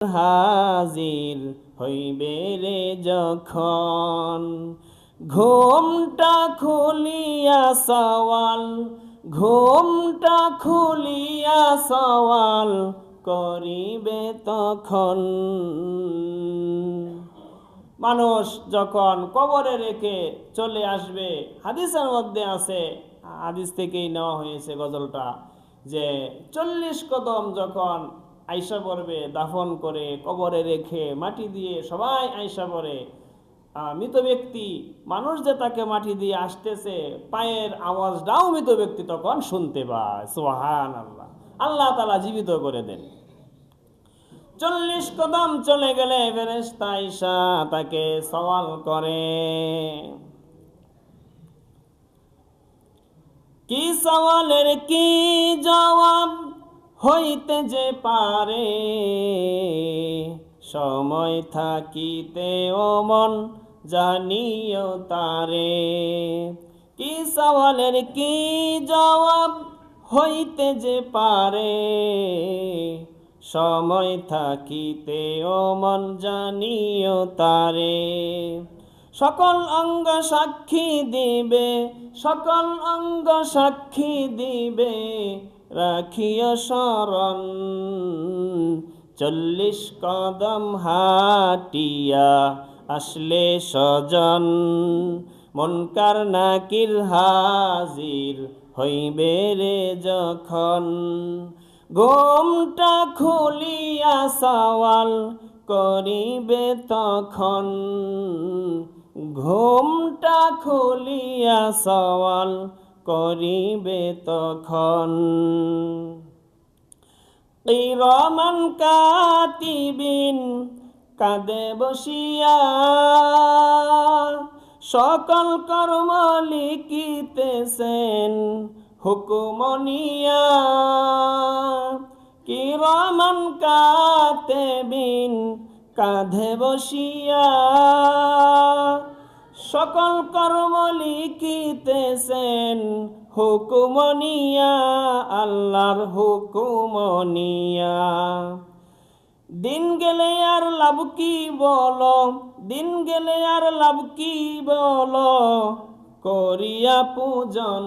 হাজির হইবে রে যখন। ঘুমটা খুলিয়া সওয়াল, ঘুমটা খুলিয়া সওয়াল করিবে তখন। মানুষ যখন কবরে রেখে চলে আসবে, হাদিসের মধ্যে আছে, হাদিস থেকেই নেওয়া হয়েছে গজলটা, যে চল্লিশ কদম যখন আইসা পড়বে, দাফন করে, কবরে রেখে, মাটি দিয়ে সবাই আইসা পড়ে। মৃত ব্যক্তি, মানুষ যে তাকে মাটি দিয়ে আসতেছে, পায়ের আওয়াজটাও মৃত ব্যক্তি তখন শুনতে পায়। সোহান আল্লাহ আল্লাহ তালা জীবিত করে দেন। চল্লিশ কদম চলে গেলে ফেরেশতা ঈশা তাকে সওয়াল করে। কি সওয়ালের কি জবাব? হইতে যে পারে, সময় থাকিতে ও মন জানিও তারে। কি সওয়ালের কি জবাব হইতে যে পারে, সময় থাকিতে ও মন জানিও তারে। সকল অঙ্গ সাক্ষী দিবে, সকল অঙ্গ সাক্ষী দিবে রাখিও শরণ, চল্লিশ কদম হাটিয়া আসলে সজন মনকার নাকির হাজির হইবে রে যখন? ঘুমটা খুলিয়া সওয়াল করিবে তখন। ঘুমটা খুলিয়া সওয়াল করিবে তখন। কিরমান কাতিবিন কাঁদে বসিয়া সকল কর্ম লিখিতেছেন হুকুমনিয়া কিরমান কাতেবিন কাঁধে বসিয়া সকল কর্ম লিখিতেছেন হুকুমনিয়া আল্লাহর হুকুমনিয়া দিন গেলে আর লাভ কি বলো? দিন গেলে আর লাভ কি বলো? করিয়া পূজন,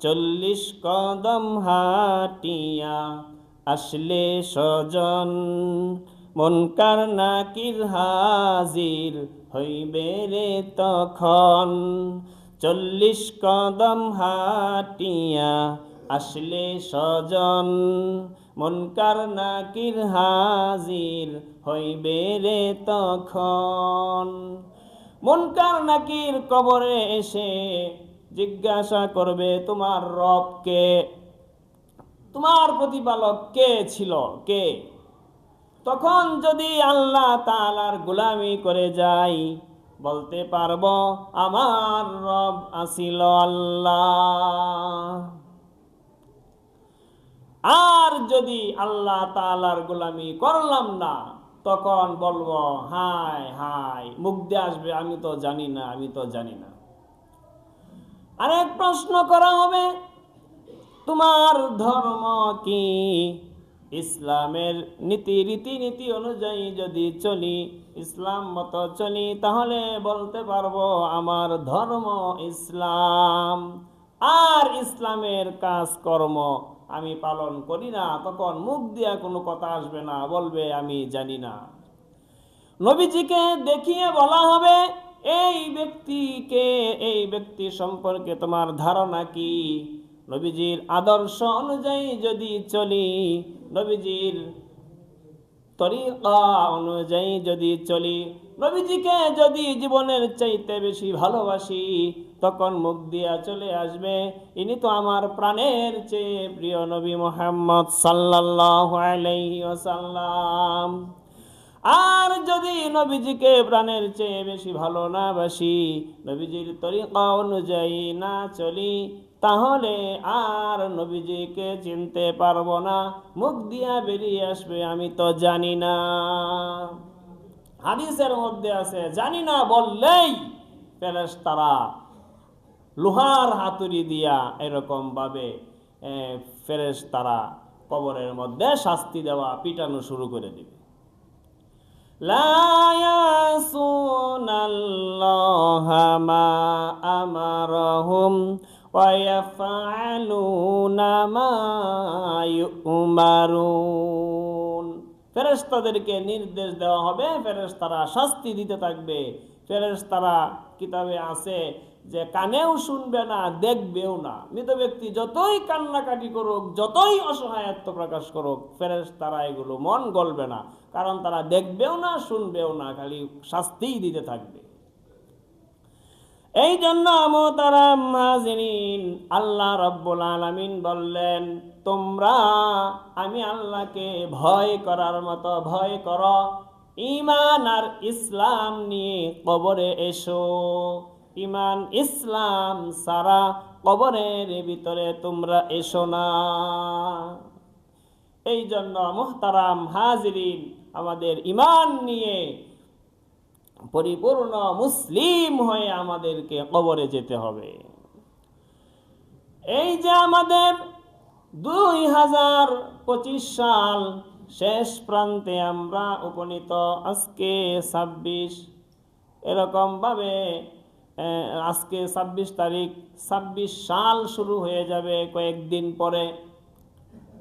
চল্লিশ কদম হাটিয়া, আসলে সজন মনকার নাকির হাজির হইবে রে তখন। চল্লিশ কদম হাটিয়া আসলে সজন মনকার নাকির হাজির হইবে রে তখন। মনকার নাকির কবরে এসে জিজ্ঞাসা করবে, তোমার রবকে তোমার প্রতিপালক কে ছিল? কে? তখন যদি আল্লাহ তালার গোলামি করে যাই, বলতে পারব, আমার রব আসিল আল্লাহ। আর যদি আল্লাহ তালার গোলামি করলাম না, তখন বলব, হায় হায়, মুখ দিয়ে আসবে, আমি তো জানি না, আমি তো জানি না। আরেক প্রশ্ন করা হবে, তোমার ধর্ম কি? ইসলামের নীতি, রীতিনীতি অনুযায়ী যদি চলি, ইসলাম মতো চলি, তাহলে বলতে পারব আমার ধর্ম ইসলাম। আর ইসলামের কাজকর্ম আমি পালন করি না, তখন মুখ দিয়া কোনো কথা আসবে না, বলবে আমি জানি না। নবীজিকে দেখিয়ে বলা হবে, এই ব্যক্তিকে, এই ব্যক্তি সম্পর্কে তোমার ধারণা কি? নবীজির আদর্শ অনুযায়ী যদি চলি, নবীজির তরিকা অনুযায়ী যদি চলি, নবীজিকে যদি জীবনের চাইতে বেশি ভালোবাসি, তখন মুখ দিয়া চলে আসবে, ইনি তো আমার প্রাণের চেয়ে প্রিয় নবী মোহাম্মদ আলাইহি আর যদি নবীজিকে প্রাণের চেয়ে বেশি ভালো না বাসি, নবীজির তরিকা অনুযায়ী না চলি তাহলে আর নবীজিকে চিনতে পারব না। মুখ দিয়া বেরিয়ে আসবে, আমি তো জানি না। হাদিসের মধ্যে আছে, জানি না বললেই প্যারেস তারা লোহার হাতুড়ি দিয়া এরকমভাবে ফেরেস তারা কবরের মধ্যে শাস্তি দেওয়া, পিটানো শুরু করে দিবে। লায়াসুনাল্লাহ মা আমারহুম ويفعلون ما يؤمرون ফেরেশতাদেরকে নির্দেশ দেওয়া হবে ফেরেশতারা শাস্তি দিতে থাকবে ফেরেশতারা কিতাবে আছে যে কানেও শুনবে না দেখবেও না মৃত ব্যক্তি যতই কান্নাকাটি করুক যতই অসহায়ত্ব প্রকাশ করুক ফেরেস তারা এগুলো মন গলবে না কারণ তারা দেখবেও না শুনবেও না খালি শাস্তিই দিতে থাকবে এই জন্য তারা মাজিনিন আল্লাহ রব্বুল আলামিন বললেন, তোমরা আমি আল্লাহকে ভয় করার মতো ভয় করো। ইমান আর ইসলাম নিয়ে কবরে এসো। ইমান ইসলাম সারা কবরের ভিতরে তোমরা এসো না। এই জন্য মোহতারাম হাজিরিন, আমাদের ইমান নিয়ে পরিপূর্ণ মুসলিম হয়ে আমাদেরকে কবরে যেতে হবে। এই যে আমাদের দুই হাজার পঁচিশ সাল শেষ প্রান্তে আমরা উপনীত, আজকে ছাব্বিশ, এরকমভাবে আজকে ছাব্বিশ তারিখ, ছাব্বিশ সাল শুরু হয়ে যাবে কয়েকদিন পরে।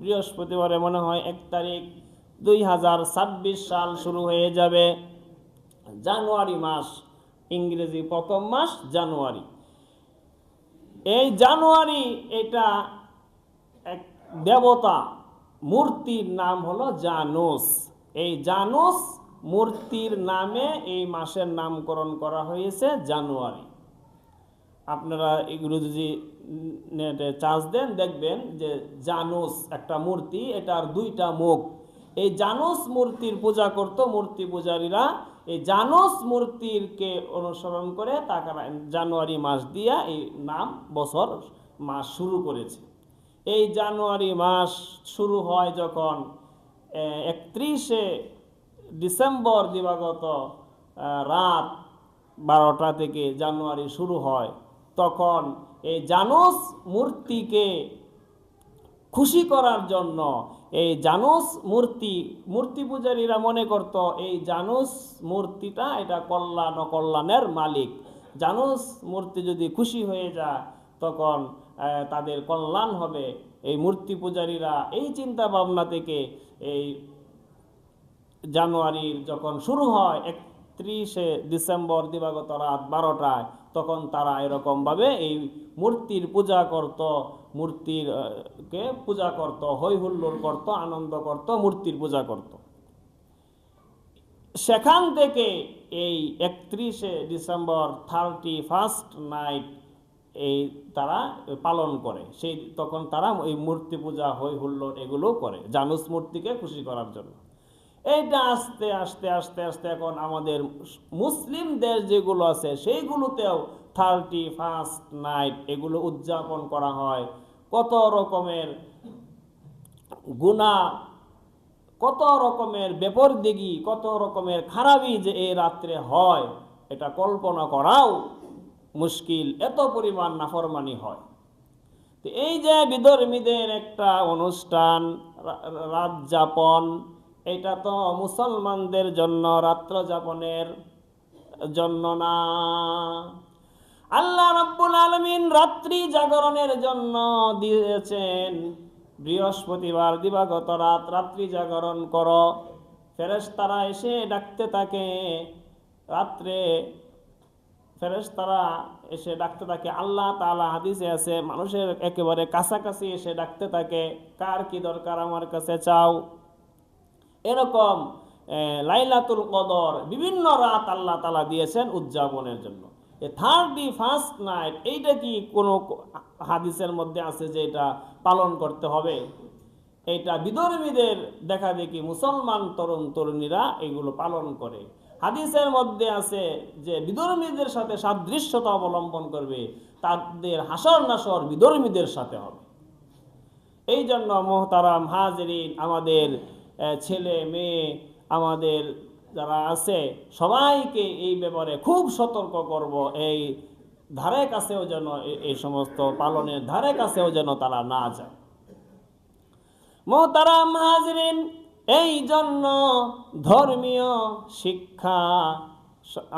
বৃহস্পতিবারে মনে হয় এক তারিখ, দুই হাজার ছাব্বিশ সাল শুরু হয়ে যাবে। জানুয়ারি মাস, ইংরেজি প্রথম মাস জানুয়ারি। এই জানুয়ারি এটা এক দেবতা, মূর্তির নাম হলো জানুস। এই জানুস মূর্তির নামে এই মাসের নামকরণ করা হয়েছে জানুয়ারি। আপনারা এগুলো যদি নেটে চার্জ দেন, দেখবেন যে জানুস একটা মূর্তি, এটার দুইটা মুখ। এই জানুস মূর্তির পূজা করত মূর্তি পূজারীরা এই জানুস মূর্তিরকে অনুসরণ করে তারা জানুয়ারি মাস দিয়া এই নাম বছর মাস শুরু করেছে। এই জানুয়ারি মাস শুরু হয় যখন একত্রিশে ডিসেম্বর দিবাগত রাত বারোটা থেকে জানুয়ারি শুরু হয়। তখন এই জানুস মূর্তিকে খুশি করার জন্য এই জানুস মূর্তি মূর্তি পূজারীরা মনে করত এই জানুস মূর্তিটা এটা কল্যাণ কল্যাণের মালিক। জানুস মূর্তি যদি খুশি হয়ে যায়, তখন তাদের কল্যাণ হবে। এই মূর্তি পূজারীরা এই চিন্তা ভাবনা থেকে এই জানুয়ারির যখন শুরু হয়, একত্রিশে ডিসেম্বর দিবাগত রাত বারোটায়, তখন তারা এরকমভাবে এই মূর্তির পূজা করত। মূর্তির কে? পূজা করত হই হুল্লোড় করত, আনন্দ করত, মূর্তির পূজা করত। সেখান থেকে এই একত্রিশে ডিসেম্বর থার্টি ফার্স্ট নাইট এই তারা পালন করে। সেই তখন তারা এই মূর্তি পূজা হই হুল্লোড় এগুলো করে, জানুস মূর্তিকে খুশি করার জন্য। এইটা আস্তে আস্তে আস্তে আস্তে এখন আমাদের মুসলিম দেশ যেগুলো আছে, সেইগুলোতেও থার্টি ফার্স্ট নাইট এগুলো উদযাপন করা হয়। কত রকমের গুণা, কত রকমের বেপরদিগি, কত রকমের খারাপই যে এই রাত্রে হয়, এটা কল্পনা করাও মুশকিল, এত পরিমাণ নাফরমানি হয়। তো এই যে বিধর্মীদের একটা অনুষ্ঠান রাত যাপন, এটা তো মুসলমানদের জন্য, রাত্র যাপনের জন্য না। আল্লাহ রাব্বুল আলমিন রাত্রি জাগরণের জন্য দিয়েছেন। বৃহস্পতিবার দিবাগত রাত রাত্রি জাগরণ করো। ফেরেশতারা এসে ডাকতে থাকে। রাত্রে ফেরেশতারা এসে ডাকতে থাকে। আল্লাহ তালা হাদিসে আছে, মানুষের একেবারে কাছাকাছি এসে ডাকতে থাকে, কার কি দরকার আমার কাছে? চাও। এরকম লাইলাতুল কদর বিভিন্ন রাত আল্লাহ তালা দিয়েছেন উদযাপনের জন্য। এ থার্টি ফার্স্ট নাইট এইটা কি কোনো হাদিসের মধ্যে আছে যে এটা পালন করতে হবে? এটা বিধর্মীদের দেখা দেখি মুসলমান তরুণ তরুণীরা এগুলো পালন করে। হাদিসের মধ্যে আছে যে বিধর্মীদের সাথে সাদৃশ্যতা অবলম্বন করবে, তাদের হাসর নাসর বিধর্মীদের সাথে হবে। এই জন্য মোহতারাম হাজরিন, আমাদের ছেলে, মেয়ে, আমাদের যারা আছে, সবাইকে এই ব্যাপারে খুব সতর্ক করব। এই ধারে কাছেও যেন এই সমস্ত পালনের ধারে কাছেও যেন তারা না যায়। মোহতারাম হাজরিন, এই জন্য ধর্মীয় শিক্ষা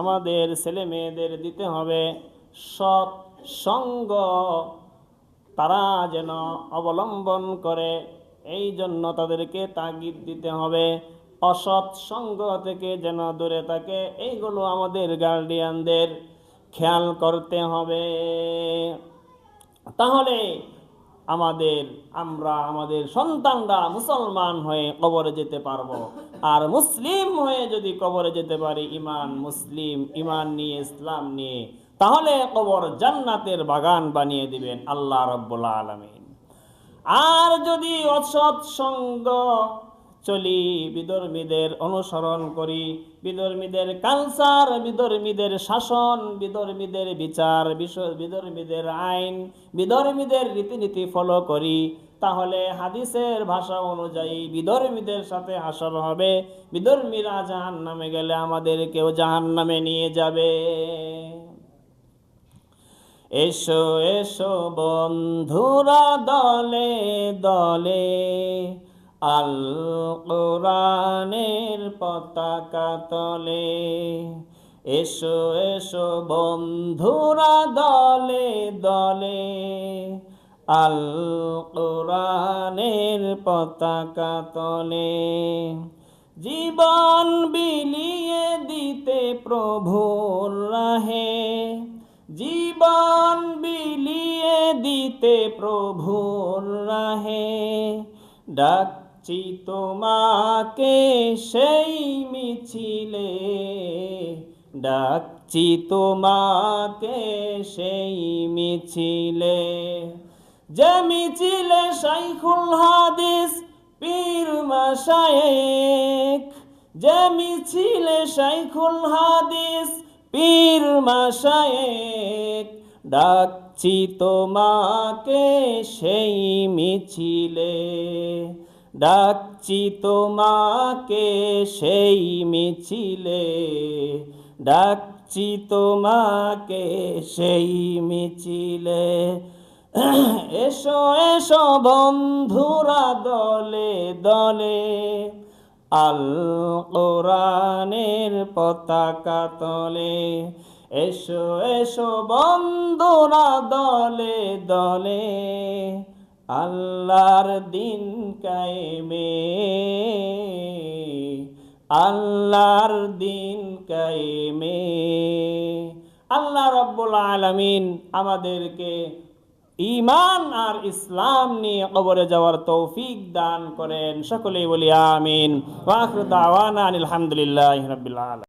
আমাদের ছেলে মেয়েদের দিতে হবে। সৎ সঙ্গ তারা যেন অবলম্বন করে, এই জন্য তাদেরকে তাগিদ দিতে হবে। অসৎ সঙ্গ থেকে যেন দূরে থাকে, এইগুলো আমাদের গার্ডিয়ানদের খেয়াল করতে হবে। তাহলে আমাদের, আমরা আমাদের সন্তানরা মুসলমান হয়ে কবরে যেতে পারব। আর মুসলিম হয়ে যদি কবরে যেতে পারি ইমান মুসলিম ইমান নিয়ে, ইসলাম নিয়ে, তাহলে কবর জান্নাতের বাগান বানিয়ে দিবেন আল্লাহ রব্বুল আলমিন। আর যদি অসৎ সঙ্গ চলি বিধর্মীদের অনুসরণ করি। বিধর্মীদের কালচার, বিধর্মীদের শাসন, বিধর্মীদের বিচার বিধর্মীদের আইন, বিধর্মীদের রীতিনীতি ফলো করি। তাহলে হাদিসের ভাষা অনুযায়ী বিধর্মীদের সাথে হাসর হবে। বিধর্মীরা জাহান নামে গেলে আমাদেরকেও জাহান নামে নিয়ে যাবে। এসো এসো বন্ধুরা, দলে দলে। আল কোরআনের পতাকা তলে। এসো এসো বন্ধুরা, দলে দলে। আল কোরআনের পতাকা তলে। জীবন বিলিয়ে দিতে প্রভুর রাহে। জীবন বিলিয়ে দিতে প্রভুর রাহে। ডাকছি তোমাকে সেই মিছিলে। ডাকছি তোমাকে সেই মিছিলে। যে মিছিলে শাইখুল হাদিস পীর মাসায়েক যে মিছিলে শাইখুল হাদিস পীর মাসায়েক ডাকছি তোমাকে সেই মিছিলে। ডাকছি তোমাকে সেই মিছিলে, ডাকছি তোমাকে সেই মিছিলে। এসো এসো বন্ধুরা দলে দলে আল কোরআনের পতাকা তলে। এসো এসো বন্ধুরা দলে দলে আল্লাহর দিন কায়েমে, আল্লাহর দিন কায়েমে। আল্লাহ রব্বুল আলামিন আমাদেরকে ইমান আর ইসলাম নিয়ে কবরে যাওয়ার তৌফিক দান করেন। সকলেই বলি আমিন। ওয়াখরু দাওয়ানা আলহামদুলিল্লাহ আলামিন।